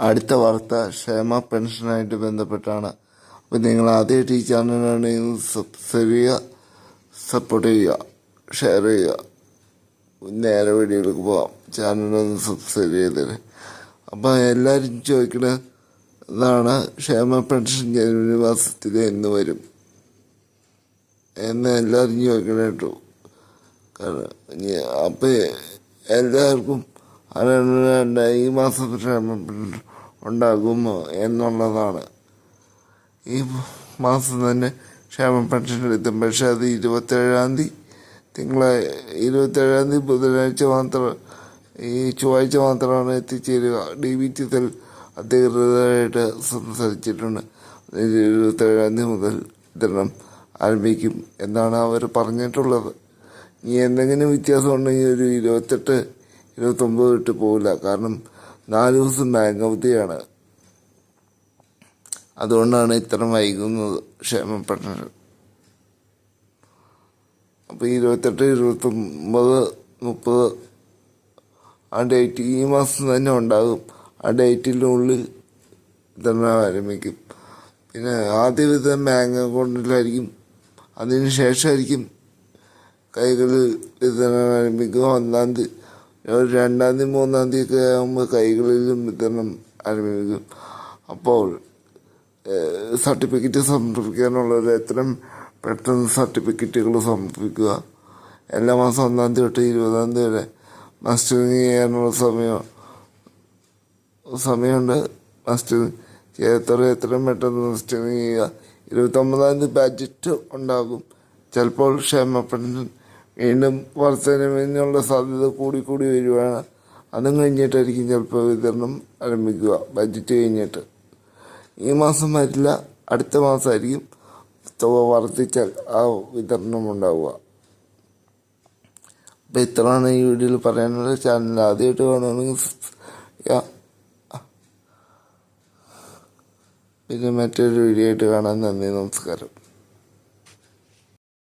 അടുത്ത വാർത്ത ക്ഷേമ പെൻഷനായിട്ട് ബന്ധപ്പെട്ടാണ്. അപ്പോൾ നിങ്ങൾ ആദ്യമായിട്ട് ഈ ചാനലാണെങ്കിൽ സബ്സ്ക്രൈബ് ചെയ്യുക സപ്പോർട്ട് ചെയ്യുക ഷെയർ ചെയ്യുക. നേരെ വീഡിയോയിലേക്ക് പോവാം. ചാനലൊന്ന് സബ്സ്ക്രൈബ് ചെയ്തേരെ. അപ്പോൾ എല്ലാവരും ചോദിക്കണ ഇതാണ് ക്ഷേമ പെൻഷൻ ജനുവരി മാസത്തിൽ എന്ന് വരും. എന്ന് എല്ലാവരും ചോദിക്കണം കേട്ടോ. കാരണം ഇനി- അപ്പം എല്ലാവർക്കും അതാണ് ഈ മാസം ക്ഷേമ പെൻഷൻ ഉണ്ടാകുമോ എന്നുള്ളതാണ്. ഈ മാസം തന്നെ ക്ഷേമ പെൻഷൻ എത്തും പക്ഷെ അത് ഇരുപത്തേഴാം തീയതി തിങ്കളാഴ്ച ഇരുപത്തേഴാം തീയതി ബുധനാഴ്ച മാത്രം ഈ ചൊവ്വാഴ്ച മാത്രമാണ് എത്തിച്ചേരുക. ഡി ബി ടി തൽ അധികൃതരായിട്ട് സംസാരിച്ചിട്ടുണ്ട്. ഇരുപത്തേഴാം തീയതി മുതൽ വിതരണം ആരംഭിക്കും എന്നാണ് അവർ പറഞ്ഞിട്ടുള്ളത്. ഇനി എന്തെങ്കിലും വ്യത്യാസം ഉണ്ടെങ്കിൽ ഒരു ഇരുപത്തെട്ട് ഇരുപത്തൊമ്പത് ഇട്ട് പോകില്ല കാരണം നാല് ദിവസം ബാങ്ക് അവധിയാണ്. അതുകൊണ്ടാണ് ഇത്ര വൈകുന്നത് ക്ഷേമപ്പെട്ടത് അപ്പോൾ ഇരുപത്തെട്ട് ഇരുപത്തൊമ്പത് മുപ്പത് ആ ഡേറ്റ് ഈ മാസം തന്നെ ഉണ്ടാകും. ആ ഡേറ്റിനുള്ളിൽ വിതരണം ആരംഭിക്കും. പിന്നെ ആദ്യ വിധം ബാങ്ക് അക്കൗണ്ടിലായിരിക്കും. അതിന് ശേഷമായിരിക്കും കൈകളിൽ വിതരണം ആരംഭിക്കുക. ഒന്നാം തീയതി രണ്ടാം തീയതി മൂന്നാം തീയതി ഒക്കെ ആകുമ്പോൾ കൈകളിലും വിതരണം ആരംഭിക്കും. അപ്പോൾ സർട്ടിഫിക്കറ്റ് സമർപ്പിക്കാനുള്ളത് എത്രയും പെട്ടെന്ന് സർട്ടിഫിക്കറ്റുകൾ സമർപ്പിക്കുക. എല്ലാ മാസം ഒന്നാം തീയതി തൊട്ട് ഇരുപതാം തീയതി വരെ മസ്റ്ററിങ് ചെയ്യാനുള്ള സമയം സമയമുണ്ട്. മസ്റ്ററിങ് ചെയ്യാത്ത എത്രയും പെട്ടെന്ന് മസ്റ്ററിങ് ചെയ്യുക. ഇരുപത്തൊമ്പതാം തീയതി ബഡ്ജറ്റ് ഉണ്ടാകും. ചിലപ്പോൾ ക്ഷേമ പെൻഷൻ വീണ്ടും വർധനവിനുള്ള സാധ്യത കൂടി കൂടി വരുവാണ്. അതും കഴിഞ്ഞിട്ടായിരിക്കും ചിലപ്പോൾ വിതരണം ആരംഭിക്കുക. ബഡ്ജറ്റ് കഴിഞ്ഞിട്ട്. ഈ മാസം വരില്ല. അടുത്ത മാസമായിരിക്കും. തുക വർദ്ധിച്ചാൽ ആ വിതരണം ഉണ്ടാവുക. അപ്പോൾ ഇത്രയാണ് ഈ വീഡിയോയിൽ പറയാനുള്ളത്. ചാനൽ ആദ്യമായിട്ട് കാണുകയാണെങ്കിൽ. പിന്നെ മറ്റൊരു വീഡിയോ ആയിട്ട് കാണാൻ നന്ദി നമസ്കാരം.